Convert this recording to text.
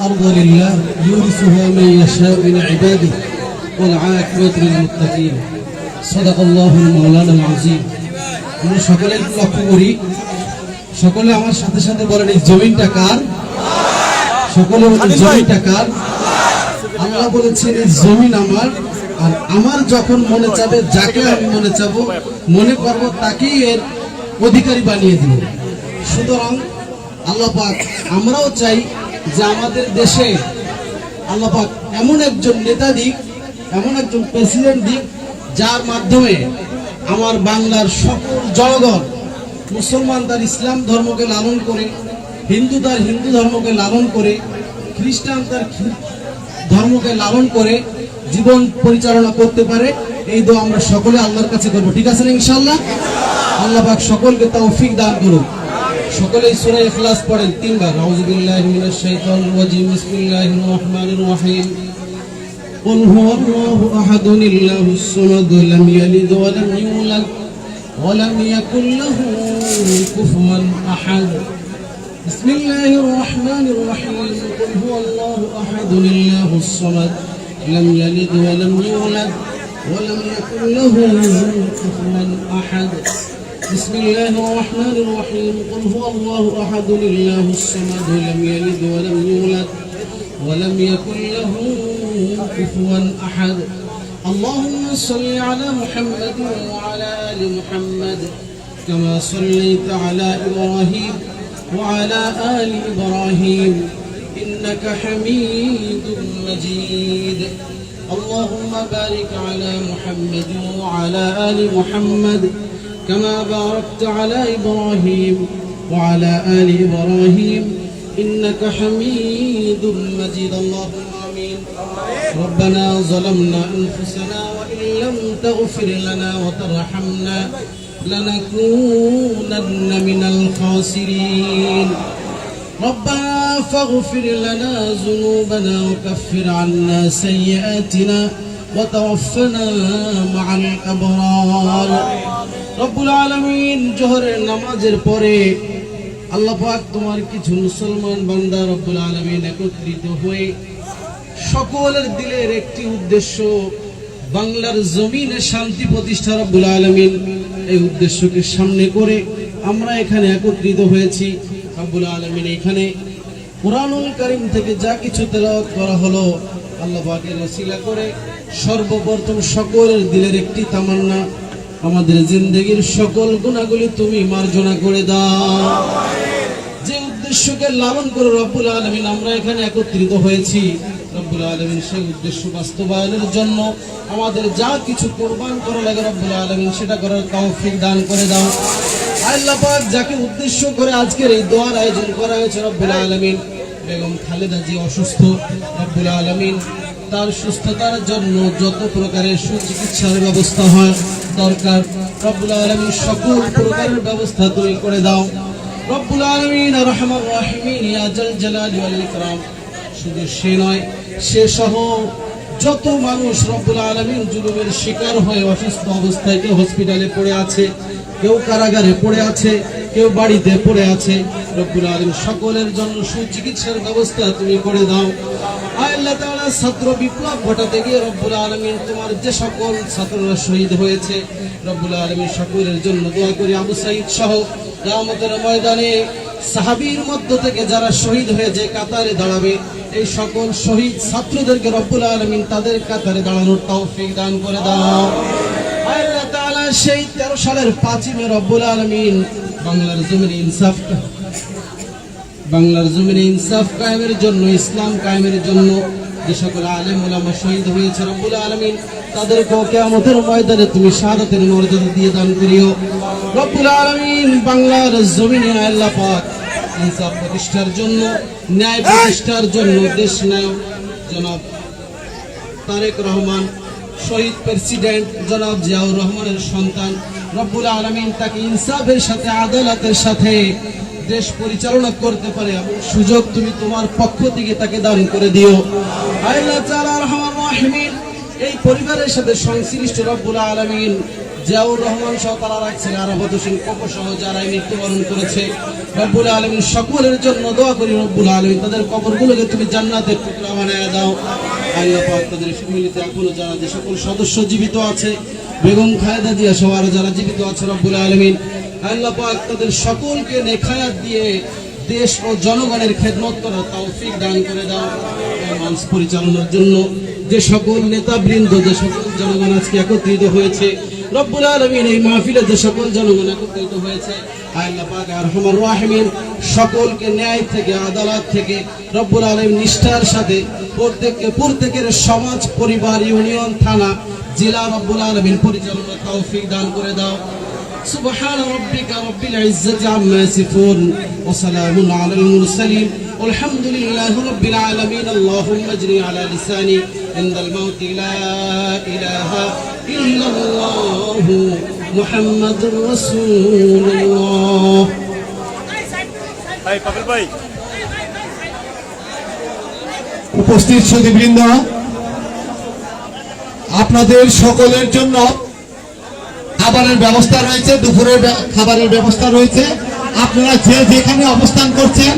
الأرض لله يورثها من يشاء من عباده والعاقبة للمتقين صدق الله المولانا العظيم আমরা সকলে একটু লক্ষ্য করি সকলে আমার সাথে সাথে বলেন এই জমিনটা কার সকলে বলেন জমিনটা কার আল্লাহ বলেছেন এই জমিন আমার আর আমার যখন মনে চাবে যাকে আমি মনে চাবো মনে করব তাকেই এর অধিকারী বানিয়ে দিব সুতরাং আল্লাহ পাক আমরাও চাই যে আমাদের দেশে আল্লাহ পাক এমন একজন নেতা দিক, এমন একজন প্রেসিডেন্ট দিক, যার মাধ্যমে আমার বাংলার সকল জনগণ, মুসলমান তার ইসলাম ধর্মকে লালন করে, হিন্দু তার হিন্দু ধর্মকে লালন করে, খ্রিস্টান তার ধর্মকে লালন করে জীবন পরিচালনা করতে পারে, এই দোয়া আমরা সকলে আল্লাহর কাছে করব। ঠিক আছে না ইনশাল্লাহ আল্লাহ পাক সকলকে তৌফিক দান করুন সকলেই সূরা ইখলাস পড়েন তিনবার আউযুবিল্লাহি মিনাশ শাইতানির রাজিম বিসমিল্লাহির রহমানির রহিম قل هو الله أحد الله الصمد لم يلد ولم يولد ولم يكن له كفوا أحد بسم الله الرحمن الرحيم قل هو الله أحد الله الصمد لم يلد ولم يولد ولم يكن له كفوا أحد بسم الله الرحمن الرحيم. قل هو الله أحد الله الصمد لم يلد ولم يولد ولم يكن له كفوا أحد. اللهم صل على محمد وعلى آل محمد كما صليت على إبراهيم وعلى آل إبراهيم إنك حميد مجيد. اللهم بارك على محمد وعلى آل محمد كما باركت على إبراهيم وعلى آل إبراهيم إنك حميد مجيد. اللهم آمين. ربنا ظلمنا أنفسنا وإن لم تغفر لنا وترحمنا لنكونن من الخاسرين. ربنا فاغفر لنا ذنوبنا وكفر عنا سيئاتنا وتوفنا مع الأبرار رب العالمين জোহরের নামাজের পরে আল্লাহ পাক তোমার কিছু মুসলমান বান্দা রব্বুল আলামিন একত্রিত হয়ে সকলের দিলের একটি উদ্দেশ্য বাংলার জমিনে শান্তি প্রতিষ্ঠা রব্বুল আলামিন এই উদ্দেশ্যকে সামনে করে আমরা এখানে একত্রিত হয়েছি রব্বুল আলামিন এখানে কোরআনুল কারীম থেকে যা কিছু তেলাওয়াত করা হলো আল্লাহ পাকের ওসিলা করে সর্বপ্রথম সকলের দিলের একটি তামান্না। আমাদের জিন্দগির সকল গুণাগুলি তুমি মার্জনা করে দাও। যে উদ্দেশ্যকে লালন করে রব্বুল আলমিন, আমরা এখানে একত্রিত হয়েছি। রব্বুল আলমিন সেই উদ্দেশ্য বাস্তবায়নের জন্য আমাদের যা কিছু কোরবান করা লাগে রব্বুল আলমিন, সেটা করার তৌফিক দান করে দাও। আল্লাহ পাক যাকে উদ্দেশ্য করে আজকের এই দোয়ার আয়োজন করা হয়েছে রব্বুল আলমিন, বেগম খালেদা জি অসুস্থ। রব্বুল আলমিন তার সুস্থতার জন্য যত প্রকারের সুচিকিৎসার ব্যবস্থা হয়, দরকার। রব্বুল আলমিন সকল প্রকারের ব্যবস্থা তুমি করে দাও। রব্বুল আলামিন রহমান শুধু সে নয়, সে সহ যত মানুষ রব্বুল আলমীর জুলুমের শিকার হয়ে অসুস্থ অবস্থায় কেউ হসপিটালে পড়ে আছে, কেউ কারাগারে পড়ে আছে কেউ বাড়িতে পড়ে আছে। রব্বুল আলামিন সকলের জন্য সুচিকিৎসার ব্যবস্থা তুমি করে দাও। আল্লাহ তাআলা ছাত্র বিপ্লব ঘটাতে গিয়ে রব্বুল আলামিন তোমার যে সকল ছাত্ররা শহীদ হয়েছে, রব্বুল আলামিন সকলের জন্য দোয়া করি আবু সাইদ সহ কিয়ামতের ময়দানে। সাহাবীর মধ্য থেকে যারা শহীদ হয়ে যে কাতারে দাঁড়াবে। এই সকল শহীদ ছাত্রদেরকে রব্বুল আলমিন তাদের কাতারে দাঁড়ানোর তৌফিক দান করে দাও। সেই 13 সালের 5 মে রব্বুল আলামিন বাংলার জমিনে ইনসাফ বাংলার জমিনে ইনসাফ কায়েমের জন্য, ইসলাম কায়েমের জন্য যে সকল আলেম ওলামা শহীদ হয়েছে রব্বুল আলামিন তাদেরকে কিয়ামতের ময়দানে তুমি শাহাদাতের মর্যাদা দিয়ে দান করিও। রব্বুল আলামিন বাংলার জমিনে আল্লাহ পাক ইনসাফ প্রতিষ্ঠার জন্য, ন্যায় প্রতিষ্ঠার জন্য দেশ নায়ক জনাব তারেক রহমান, শহীদ প্রেসিডেন্ট জনাব জিয়াউর রহমানের সন্তান রব্বুল আলমিন তাকে ইনসাফের সাথে, আদালতের সাথে দেশ পরিচালনা করতে পারে। এমন সুযোগ তুমি তোমার পক্ষ থেকে তাকে দান করে দিও। এই পরিবারের সাথে সংশ্লিষ্ট রব্বুল আলমিন জিয়াউর রহমান সহ তারা রাখছেন। আরাফত হোসেন কপর সহ যারা মৃত্যুবরণ করেছে, রব্বুল আলমিন সকলের জন্য দোয়া করি রব্বুল আলমিন, তাদের কবরগুলোকে তুমি জান্নাতের টুকরা বানায় দাও। আল্লাহ তাদের ফ্যামিলিতে এখনও যারা যে সকল সদস্য জীবিত আছে, বেগম খায়দা দিয়া সহ আরও যারা জীবিত আছে রব্বুল আলমিন, আল্লাহ পাক তাদের সকলকে নেখায়াত দিয়ে দেশ ও জনগণের খেদমত করার তৌফিক দান করে দাও। মানুষ পরিচালনার জন্য যে সকল নেতাবৃন্দ, যে সকল জনগণ আজকে একত্রিত হয়েছে রব্বুল আলমিন এই মাহফিলে যে সকল জনগণ একত্রিত হয়েছে আল্লাহ পাক আর রহমান রাহিমিন সকলকে ন্যায় থেকে আদালত থেকে রব্বুল আলম নিষ্ঠার সাথে প্রত্যেককে প্রত্যেকের সমাজ পরিবার ইউনিয়ন থানা জেলা রব্বুল আলমিন পরিচালনার তৌফিক দান করে দাও سبحان ربك رب العزة عما يصفون وسلام على المرسلين والحمد لله رب العالمين اللهم اجري على لساني عند الموت لا إله إلا الله محمد رسول الله ভাই পাপেল ভাই উপস্থিত সুদীবৃন্দ আপনাদের সকলের জন্য খাবারের ব্যবস্থা রয়েছে দুপুরের ব্য- খাবারের ব্যবস্থা রয়েছে আপনারা যে যেখানে অবস্থান করছেন